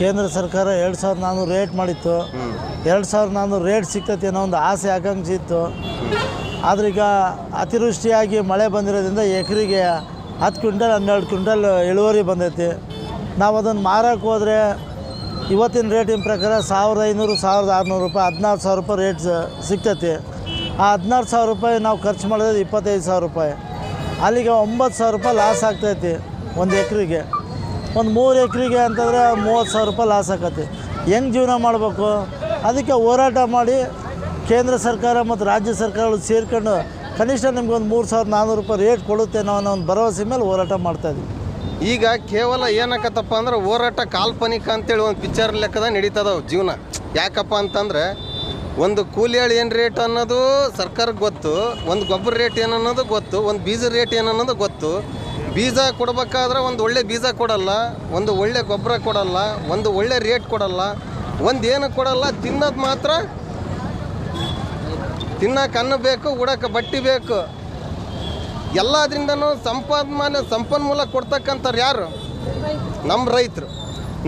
ಕೇಂದ್ರ ಸರ್ಕಾರ ಎರಡು ಸಾವಿರದ ನಾನ್ನೂರು ರೇಟ್ ಮಾಡಿತ್ತು. ಎರಡು ಸಾವಿರದ ನಾನ್ನೂರು ರೇಟ್ ಸಿಗ್ತೈತಿ ಅನ್ನೋ ಒಂದು ಆಸೆ, ಆಕಾಂಕ್ಷೆ ಇತ್ತು. ಆದ್ರೆ ಈಗ ಅತಿವೃಷ್ಟಿಯಾಗಿ ಮಳೆ ಬಂದಿರೋದ್ರಿಂದ ಎಕರೆಗೆ ಹತ್ತು ಕ್ವಿಂಟಲ್, ಹನ್ನೆರಡು ಕ್ವಿಂಟಲ್ ಇಳುವರಿ ಬಂದೈತಿ. ನಾವು ಅದನ್ನು ಮಾರಕ್ಕೆ ಹೋದರೆ ಇವತ್ತಿನ ರೇಟಿನ ಪ್ರಕಾರ ಸಾವಿರದ ಐನೂರು, ಸಾವಿರದ ಆರುನೂರು ರೂಪಾಯಿ, ಹದಿನಾರು ಸಾವಿರ ರೂಪಾಯಿ ರೇಟ್ ಸಿಗ್ತೈತಿ. ಆ ಹದಿನಾರು ಸಾವಿರ ರೂಪಾಯಿ ನಾವು ಖರ್ಚು ಮಾಡಿದ್ರೆ ಇಪ್ಪತ್ತೈದು ಸಾವಿರ ರೂಪಾಯಿ. ಅಲ್ಲಿಗೆ ಒಂಬತ್ತು ಸಾವಿರ ರೂಪಾಯಿ ಲಾಸ್ ಆಗ್ತೈತಿ ಒಂದು ಎಕರೆಗೆ. ಒಂದು ಮೂರು ಎಕರೆಗೆ ಅಂತಂದರೆ ಮೂವತ್ತು ಸಾವಿರ ರೂಪಾಯಿ ಲಾಸ್ ಆಕತಿ ಹೆಂಗೆ ಜೀವನ ಮಾಡಬೇಕು? ಅದಕ್ಕೆ ಹೋರಾಟ ಮಾಡಿ ಕೇಂದ್ರ ಸರ್ಕಾರ ಮತ್ತು ರಾಜ್ಯ ಸರ್ಕಾರಗಳು ಸೇರ್ಕೊಂಡು ಕನಿಷ್ಠ ನಿಮ್ಗೆ ಒಂದು ಮೂರು ಸಾವಿರದ ನಾನ್ನೂರು ರೂಪಾಯಿ ರೇಟ್ ಕೊಡುತ್ತೆ ಅನ್ನೋ ಒಂದು ಭರವಸೆ ಮೇಲೆ ಹೋರಾಟ ಮಾಡ್ತಾಯಿದ್ವಿ ಈಗ ಕೇವಲ ಏನಕ್ಕತ್ತಪ್ಪ ಅಂದ್ರೆ ಹೋರಾಟ ಕಾಲ್ಪನಿಕ ಅಂತೇಳಿ ಒಂದು ಪಿಕ್ಚರ್ ಲೆಕ್ಕದ ನಡೀತದವು ಜೀವನ. ಯಾಕಪ್ಪ ಅಂತಂದ್ರೆ ಒಂದು ಕೂಲಿ ಹೇಳಿ ಏನು ರೇಟ್ ಅನ್ನೋದು ಸರ್ಕಾರಕ್ಕೆ ಗೊತ್ತು, ಒಂದು ಗೊಬ್ಬರ ರೇಟ್ ಏನನ್ನೋದು ಗೊತ್ತು, ಒಂದು ಬೀಜ ರೇಟ್ ಏನನ್ನೋದು ಗೊತ್ತು. ಬೀಜ ಕೊಡ್ಬೇಕಾದ್ರೆ ಒಂದು ಒಳ್ಳೆ ಬೀಜ ಕೊಡಲ್ಲ, ಒಂದು ಒಳ್ಳೆ ಗೊಬ್ಬರ ಕೊಡಲ್ಲ, ಒಂದು ಒಳ್ಳೆ ರೇಟ್ ಕೊಡಲ್ಲ, ಒಂದು ಏನು ಕೊಡಲ್ಲ, ತಿನ್ನೋದು ಮಾತ್ರ ತಿನ್ನಕ್ಕೆ ಅನ್ನ ಬೇಕು ಉಡಕ್ಕೆ ಬಟ್ಟೆ ಬೇಕು. ಎಲ್ಲದ್ರಿಂದನೂ ಸಂಪಾದನೆ ಸಂಪನ್ಮೂಲ ಕೊಡ್ತಕ್ಕಂಥವ್ರು ಯಾರು? ನಮ್ಮ ರೈತರು.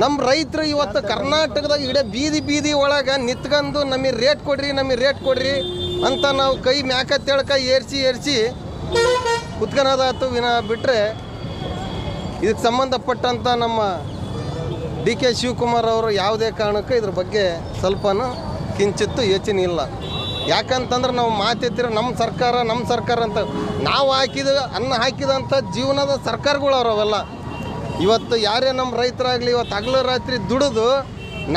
ನಮ್ಮ ರೈತರು ಇವತ್ತು ಕರ್ನಾಟಕದಾಗ ಇಡೀ ಬೀದಿ ಬೀದಿ ಒಳಗೆ ನಿತ್ಕೊಂಡು ನಮಗೆ ರೇಟ್ ಕೊಡ್ರಿ, ನಮಗೆ ರೇಟ್ ಕೊಡ್ರಿ ಅಂತ ನಾವು ಕೈ ಮ್ಯಾಕ ತೆಳ್ಕ ಏರ್ಸಿ ಏರ್ಸಿ ಕುತ್ಕೊಳೋದಾತು ವಿನ ಬಿಟ್ಟರೆ ಇದಕ್ಕೆ ಸಂಬಂಧಪಟ್ಟಂಥ ನಮ್ಮ ಡಿ ಕೆ ಶಿವಕುಮಾರ್ ಅವರು ಯಾವುದೇ ಕಾರಣಕ್ಕೂ ಇದ್ರ ಬಗ್ಗೆ ಸ್ವಲ್ಪನೂ ಕಿಂಚಿತ್ತು ಯೋಚನೆ ಇಲ್ಲ ಯಾಕಂತಂದ್ರೆ ನಾವು ಮಾತೆತ್ತಿರ ನಮ್ಮ ಸರ್ಕಾರ ನಮ್ಮ ಸರ್ಕಾರ ಅಂತ ನಾವು ಹಾಕಿದ, ಅನ್ನ ಹಾಕಿದಂಥ ಜೀವನದ ಸರ್ಕಾರಗಳು ಅವೆಲ್ಲ. ಇವತ್ತು ಯಾರೇ ನಮ್ಮ ರೈತರಾಗಲಿ, ಇವತ್ತು ಹಗಲು ರಾತ್ರಿ ದುಡಿದು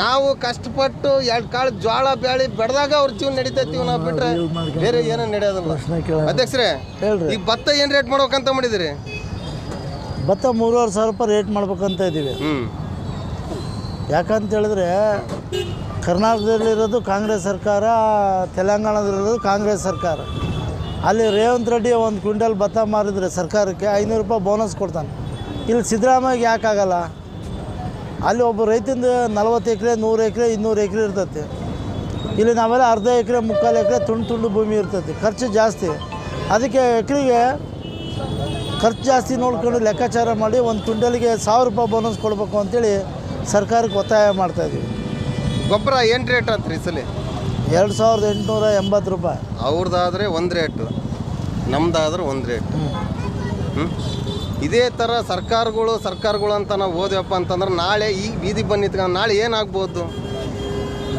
ನಾವು ಕಷ್ಟಪಟ್ಟು ಎರಡು ಕಾಳು ಜೋಳ ಬ್ಯಾಳಿ ಬೆಳೆದಾಗ ಅವ್ರ ಜೀವನ ನಡೀತೈತಿ ನಾವು ಬಿಟ್ರೆ ಬೇರೆ ಏನೂ ನಡೆಯೋದಿಲ್ಲ. ಅಧ್ಯಕ್ಷರೇ ಹೇಳ್ರಿ. ಈಗ ಭತ್ತ ಏನು ರೇಟ್ ಮಾಡ್ಬೇಕಂತ ಮಾಡಿದಿರಿ ಭತ್ತ ಮೂರುವರೆ ಸಾವಿರ ರೂಪಾಯಿ ರೇಟ್ ಮಾಡ್ಬೇಕಂತ ಇದ್ದೀವಿ. ಯಾಕಂತ ಹೇಳಿದ್ರೆ ಕರ್ನಾಟಕದಲ್ಲಿರೋದು ಕಾಂಗ್ರೆಸ್ ಸರ್ಕಾರ ತೆಲಂಗಾಣದಲ್ಲಿರೋದು ಕಾಂಗ್ರೆಸ್ ಸರ್ಕಾರ. ಅಲ್ಲಿ ರೇವಂತ್ ರೆಡ್ಡಿ ಒಂದು ಕ್ವಿಂಟಲ್ ಭತ್ತ ಮಾರಿದ್ರೆ ಸರ್ಕಾರಕ್ಕೆ ಐನೂರು ರೂಪಾಯಿ ಬೋನಸ್ ಕೊಡ್ತಾನೆ. ಇಲ್ಲಿ ಸಿದ್ದರಾಮಯ್ಯಗೆ ಯಾಕಾಗಲ್ಲ? ಅಲ್ಲಿ ಒಬ್ಬ ರೈತಿಂದ ನಲ್ವತ್ತು ಎಕರೆ ನೂರು ಎಕರೆ ಇನ್ನೂರು ಎಕರೆ ಇರ್ತೈತಿ. ಇಲ್ಲಿ ನಾವೆಲ್ಲ ಅರ್ಧ ಎಕರೆ ಮುಕ್ಕಾಲು ಎಕರೆ ತುಂಡು ತುಂಡು ಭೂಮಿ ಇರ್ತೈತಿ. ಖರ್ಚು ಜಾಸ್ತಿ. ಅದಕ್ಕೆ ಎಕರೆಗೆ ಖರ್ಚು ಜಾಸ್ತಿ ನೋಡ್ಕೊಂಡು ಲೆಕ್ಕಾಚಾರ ಮಾಡಿ ಒಂದು ಕ್ವಿಂಟಲ್ಗೆ ಸಾವಿರ ರೂಪಾಯಿ ಬೋನಸ್ ಕೊಡಬೇಕು ಅಂತೇಳಿ ಸರ್ಕಾರಕ್ಕೆ ಒತ್ತಾಯ ಮಾಡ್ತಾಯಿದ್ದೀವಿ ಗೊಬ್ಬರ ಏನು ರೇಟ್ ಅಂತ ಈ ಸಲ? ಎರಡು ಸಾವಿರದ ಎಂಟುನೂರ ಎಂಬತ್ತು ರೂಪಾಯಿ. ಅವ್ರದ್ದಾದ್ರೆ ಒಂದು ರೇಟು. ನಮ್ಮದಾದ್ರೆ ಒಂದು ರೇಟ್. ಹ್ಞೂ ಇದೇ ಥರ ಸರ್ಕಾರಗಳು ಸರ್ಕಾರಗಳು ಅಂತ ನಾವು ಓದ್ಯಪ್ಪ ಅಂತಂದ್ರೆ ನಾಳೆ ಈಗ ಬೀದಿ ಬಂದಿತ್ತು ನಾಳೆ ಏನಾಗ್ಬೋದು?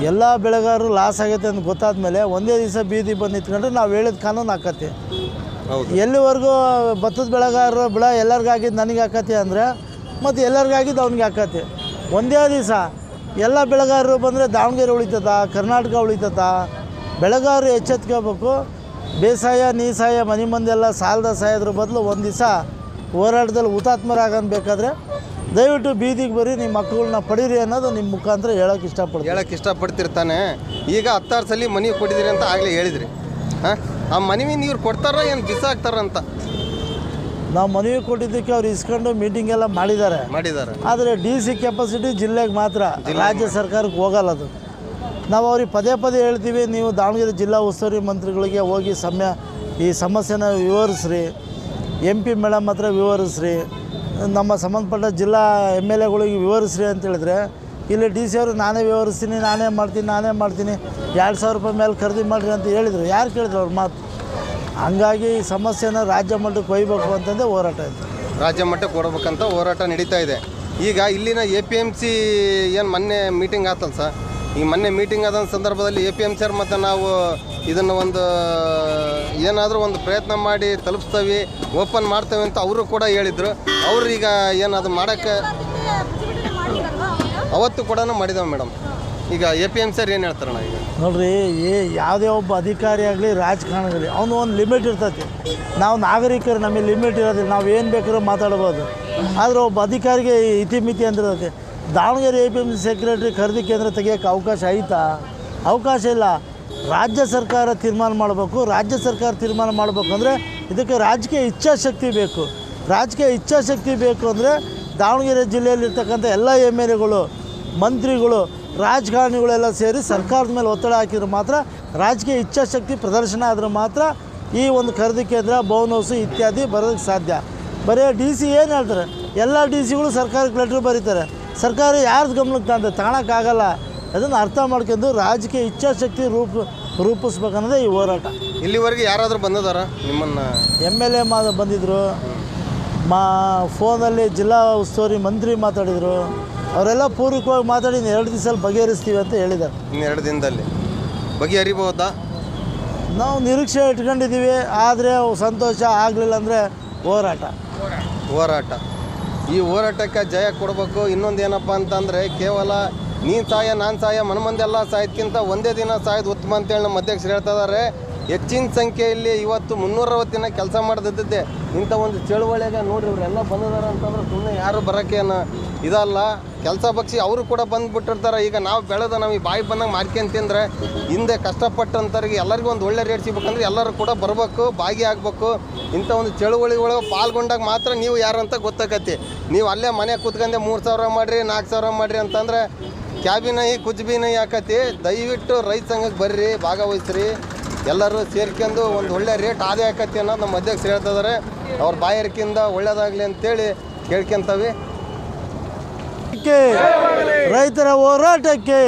ಎಲ್ಲ ಬೆಳೆಗಾರರು ಲಾಸ್ ಆಗೈತೆ ಅಂತ ಗೊತ್ತಾದ ಮೇಲೆ ಒಂದೇ ದಿವಸ ಬೀದಿ ಬಂದು ನಿಂತ್ಕೊಂಡ್ರೆ ನಾವು ಹೇಳಿದ ಕಾನೂನು ಹಾಕತ್ತೆ ಹೌದು. ಎಲ್ಲಿವರೆಗೂ ಭತ್ತದ ಬೆಳೆಗಾರರು ಬೆಳೆ ಎಲ್ಲರಿಗಾಗಿದ್ದು ನನಗೆ ಹಾಕತ್ತೆ ಅಂದರೆ ಮತ್ತು ಎಲ್ಲರಿಗಾಗಿದ್ದು ಅವ್ನಿಗೆ ಹಾಕತ್ತೆ. ಒಂದೇ ದಿವಸ ಎಲ್ಲ ಬೆಳೆಗಾರರು ಬಂದರೆ ದಾವಣಗೆರೆ ಉಳಿತದ ಕರ್ನಾಟಕ ಉಳಿತದ ಬೆಳೆಗಾರರು ಎಚ್ಚೆತ್ಕೋಬೇಕು. ಬೇಸಾಯ ನೀಸಾಯ ಮನೆ ಮಂದೆಲ್ಲ ಸಾಲದ ಸಾಯೋದ್ರ ಬದಲು ಒಂದು ದಿವಸ ಹೋರಾಟದಲ್ಲಿ ಹುತಾತ್ಮರಾಗಬೇಕಾದ್ರೆ ದಯವಿಟ್ಟು ಬೀದಿಗೆ ಬರಿ ನಿಮ್ಮ ಮಕ್ಕಳನ್ನ ಪಡೀರಿ ಅನ್ನೋದು ನಿಮ್ಮ ಮುಖಾಂತರ ಹೇಳೋಕೆ ಇಷ್ಟಪಡ್ತೀನಿ. ಹೇಳೋಕೆ ಇಷ್ಟಪಡ್ತಿರ್ತಾನೆ. ಈಗ ಹತ್ತಾರು ಸಲ ಮನೆ ಕೊಟ್ಟಿದ್ದೀರಿ ಅಂತ ಆಗಲೇ ಹೇಳಿದ್ರಿ. ಹಾಂ? ಆ ಮನವಿ ನೀರು ಕೊಡ್ತಾರ ಏನು ಬಿಸಾಕ್ತಾರಂತ ನಾವು ಮನವಿ ಕೊಟ್ಟಿದ್ದಕ್ಕೆ ಅವ್ರು ಇಸ್ಕೊಂಡು ಮೀಟಿಂಗ್ ಎಲ್ಲ ಮಾಡಿದ್ದಾರೆ. ಮಾಡಿದ್ದಾರೆ. ಆದರೆ ಡಿ ಸಿ ಕೆಪಾಸಿಟಿ ಜಿಲ್ಲೆಗೆ ಮಾತ್ರ ರಾಜ್ಯ ಸರ್ಕಾರಕ್ಕೆ ಹೋಗಲ್ಲ ಅದು. ನಾವು ಅವ್ರಿಗೆ ಪದೇ ಪದೇ ಹೇಳ್ತೀವಿ ನೀವು ದಾವಣಗೆರೆ ಜಿಲ್ಲಾ ಉಸ್ತುವಾರಿ ಮಂತ್ರಿಗಳಿಗೆ ಹೋಗಿ ಸಮಯ ಈ ಸಮಸ್ಯೆನ ವಿವರಿಸ್ರಿ. ಎಂ ಪಿ ಮೇಡಮ್ ಹತ್ರ ವಿವರಿಸ್ರಿ. ನಮ್ಮ ಸಂಬಂಧಪಟ್ಟ ಜಿಲ್ಲಾ ಎಂ ಎಲ್ ಎಗಳಿಗೆ ವಿವರಿಸ್ರಿ ಅಂತ ಹೇಳಿದ್ರೆ, ಇಲ್ಲಿ ಡಿ ಸಿ ಅವರು ನಾನೇ ವಿವರಿಸ್ತೀನಿ, ನಾನೇ ಮಾಡ್ತೀನಿ ನಾನೇ ಮಾಡ್ತೀನಿ, ಎರಡು ಸಾವಿರ ರೂಪಾಯಿ ಮೇಲೆ ಖರೀದಿ ಮಾಡಿರಿ ಅಂತ ಹೇಳಿದರು. ಯಾರು ಕೇಳಿದ್ರು ಅವ್ರ ಮಾತು? ಹಂಗಾಗಿ ಈ ಸಮಸ್ಯೆನ ರಾಜ್ಯ ಮಟ್ಟಕ್ಕೆ ಒಯ್ಬೇಕು ಅಂತಂದೇ ಹೋರಾಟ ಇದೆ. ರಾಜ್ಯ ಮಟ್ಟಕ್ಕೆ ಕೊಡಬೇಕಂತ ಹೋರಾಟ ನಡೀತಾ ಇದೆ. ಈಗ ಇಲ್ಲಿನ ಎ ಪಿ ಎಂ ಸಿ ಏನು ಮೊನ್ನೆ ಮೀಟಿಂಗ್ ಆತಲ್ಲ ಸರ್? ಈ ಮೊನ್ನೆ ಮೀಟಿಂಗ್ ಆದ ಸಂದರ್ಭದಲ್ಲಿ ಎ ಪಿ ಎಂ ಸಿ ಅವ್ರು ಮತ್ತು ನಾವು ಇದನ್ನು ಒಂದು, ಏನಾದರೂ ಒಂದು ಪ್ರಯತ್ನ ಮಾಡಿ ತಲುಪಿಸ್ತೇವೆ, ಓಪನ್ ಮಾಡ್ತೇವೆ ಅಂತ ಅವರು ಕೂಡ ಹೇಳಿದರು. ಅವರು ಈಗ ಏನದು ಮಾಡೋಕ್ಕೆ ಅವತ್ತು ಕೂಡ ಮಾಡಿದ್ದೇವೆ ಮೇಡಮ್. ಈಗ ಎ ಪಿ ಎಂ ಸರ್ ಏನು ಹೇಳ್ತಾರಣ್ಣ ಈಗ? ನೋಡ್ರಿ, ಏ, ಯಾವುದೇ ಒಬ್ಬ ಅಧಿಕಾರಿ ಆಗಲಿ, ರಾಜಕಾರಣಿ ಅವನು ಒಂದು ಲಿಮಿಟ್ ಇರ್ತೈತಿ. ನಾವು ನಾಗರಿಕರು, ನಮಗೆ ಲಿಮಿಟ್ ಇರೋದಿಲ್ಲ. ನಾವು ಏನು ಬೇಕಾದ್ರೂ ಮಾತಾಡ್ಬೋದು. ಆದರೆ ಒಬ್ಬ ಅಧಿಕಾರಿಗೆ ಇತಿಮಿತಿ ಅಂತ ಇರ್ತೈತಿ. Davanagere A P M C secretary ಖರೀದಿ ಕೇಂದ್ರ ತೆಗಿಯೋಕ್ಕೆ ಅವಕಾಶ ಐತಾ? ಅವಕಾಶ ಇಲ್ಲ. ರಾಜ್ಯ ಸರ್ಕಾರ ತೀರ್ಮಾನ ಮಾಡಬೇಕು, ರಾಜ್ಯ ಸರ್ಕಾರ ತೀರ್ಮಾನ ಮಾಡಬೇಕು ಅಂದರೆ ಇದಕ್ಕೆ ರಾಜಕೀಯ ಇಚ್ಛಾಶಕ್ತಿ ಬೇಕು. ರಾಜಕೀಯ ಇಚ್ಛಾಶಕ್ತಿ ಬೇಕು ಅಂದರೆ ದಾವಣಗೆರೆ ಜಿಲ್ಲೆಯಲ್ಲಿರ್ತಕ್ಕಂಥ ಎಲ್ಲ ಎಂ ಎಲ್ ಎಗಳು, ಮಂತ್ರಿಗಳು, ರಾಜಕಾರಣಿಗಳೆಲ್ಲ ಸೇರಿ ಸರ್ಕಾರದ ಮೇಲೆ ಒತ್ತಡ ಹಾಕಿದ್ರೆ ಮಾತ್ರ ರಾಜಕೀಯ ಇಚ್ಛಾಶಕ್ತಿ ಪ್ರದರ್ಶನ ಆದರೆ ಮಾತ್ರ ಈ ಒಂದು ಖರೀದಿ ಕೇಂದ್ರ ಬೌನ್ ಹೌಸು ಇತ್ಯಾದಿ ಬರೋದಕ್ಕೆ ಸಾಧ್ಯ. ಬರೀ ಡಿ ಸಿ ಏನು ಹೇಳ್ತಾರೆ? ಎಲ್ಲ ಡಿ ಸಿಗಳು ಸರ್ಕಾರಕ್ಕೆ ಲೆಟ್ರ್ ಬರೀತಾರೆ. ಸರ್ಕಾರ ಯಾರ್ದು ಗಮನಕ್ಕೆ ತಂದೆ? ತಗೊಳಕ್ಕಾಗಲ್ಲ. ಅದನ್ನು ಅರ್ಥ ಮಾಡ್ಕೊಂಡು ರಾಜಕೀಯ ಇಚ್ಛಾಶಕ್ತಿ ರೂಪ ರೂಪಿಸ್ಬೇಕನ್ನೋದೇ ಈ ಹೋರಾಟ. ಇಲ್ಲಿವರೆಗೆ ಯಾರಾದರೂ ಬಂದದಾರ ನಿಮ್ಮನ್ನು ಎಂ ಎಲ್ ಎ ಮಾ ಬಂದಿದ್ದರು ಮಾ ಫೋನಲ್ಲಿ ಜಿಲ್ಲಾ ಉಸ್ತುವಾರಿ ಮಂತ್ರಿ ಮಾತಾಡಿದರು. ಅವರೆಲ್ಲ ಪೂರ್ವಕವಾಗಿ ಮಾತಾಡಿ ಎರಡು ದಿವ್ಸಲ್ಲಿ ಬಗೆಹರಿಸ್ತೀವಿ ಅಂತ ಹೇಳಿದ್ದಾರೆ. ಇನ್ನೆರಡು ದಿನದಲ್ಲಿ. ಬಗೆಹರಿಬಹುದಾ ನಾವು ನಿರೀಕ್ಷೆ ಇಟ್ಕೊಂಡಿದ್ದೀವಿ ಆದರೆ ಸಂತೋಷ ಆಗಲಿಲ್ಲ ಅಂದರೆ ಹೋರಾಟ. ಹೋರಾಟ. ಈ ಹೋರಾಟಕ್ಕೆ ಜಯ ಕೊಡಬೇಕು. ಇನ್ನೊಂದು ಏನಪ್ಪ ಅಂತಂದರೆ ಕೇವಲ ನೀನು ಸಾಯ, ನಾನು ಸಾಯ, ಮನಮಂದೆಲ್ಲ ಸಾಯೋದ್ಕಿಂತ ಒಂದೇ ದಿನ ಸಾಯೋದು ಉತ್ತಮ ಅಂತೇಳಿ ನಮ್ಮ ಅಧ್ಯಕ್ಷರು ಹೇಳ್ತಾ ಇದ್ದಾರೆ ಹೆಚ್ಚಿನ ಸಂಖ್ಯೆಯಲ್ಲಿ ಇವತ್ತು ಮುನ್ನೂರವತ್ತು ದಿನ ಕೆಲಸ ಮಾಡದಿದ್ದೆ ಇಂಥ ಒಂದು ಚಳುವಳಿಯಾಗ ನೋಡ್ರಿ, ಇವರೆಲ್ಲ ಬಂದಿದ್ದಾರೆ ಅಂತಂದ್ರೆ ಸುಮ್ಮನೆ ಯಾರು ಬರೋಕ್ಕೇನು ಇದಲ್ಲ. ಕೆಲಸ ಬಗ್ಸಿ ಅವರು ಕೂಡ ಬಂದುಬಿಟ್ಟಿರ್ತಾರೆ. ಈಗ ನಾವು ಬೆಳೆದ ನಮಗೆ ಬಾಯಿ ಬಂದಂಗೆ ಮಾಡ್ಕೊಂಡು ತಿಂದರೆ ಹಿಂದೆ ಕಷ್ಟಪಟ್ಟಂಥವ್ರಿಗೆ ಎಲ್ಲರಿಗೂ ಒಂದು ಒಳ್ಳೆ ರೇಟ್ ಸಿಗ್ಬೇಕಂದ್ರೆ ಎಲ್ಲರೂ ಕೂಡ ಬರಬೇಕು ಭಾಗಿಯಾಗಬೇಕು ಇಂಥ ಒಂದು ಚಳುವಳಿ ಒಳಗೆ ಪಾಲ್ಗೊಂಡಾಗ ಮಾತ್ರ ನೀವು ಯಾರು ಅಂತ ಗೊತ್ತಾಗತ್ತೆ ನೀವು ಅಲ್ಲೇ ಮನೆ ಕೂತ್ಕೊಂಡೆ ಮೂರು ಸಾವಿರ ಮಾಡಿರಿ ನಾಲ್ಕು ಸಾವಿರ ಮಾಡಿರಿ ಅಂತಂದ್ರೆ ಕ್ಯಾಬಿನೈ ಕುಜ್ಬಿನೈ ಹಾಕತಿ ದಯವಿಟ್ಟು ರೈತ ಸಂಘಕ್ಕೆ ಬರ್ರಿ, ಭಾಗವಹಿಸ್ರಿ. ಎಲ್ಲರೂ ಸೇರ್ಕೊಂಡು ಒಂದು ಒಳ್ಳೆ ರೇಟ್ ಆದಾಯ ಆಕತಿ ಅನ್ನೋದು ನಮ್ಮ ಅಧ್ಯಕ್ಷರು ಹೇಳ್ತಾ ಇದ್ದಾರೆ ಅವ್ರ ಬಾಯರಿಕೆಯಿಂದ ಒಳ್ಳೇದಾಗಲಿ ಅಂತೇಳಿ ಕೇಳ್ಕೊಂತವಿ. ರೈತರ ಹೋರಾಟಕ್ಕೆ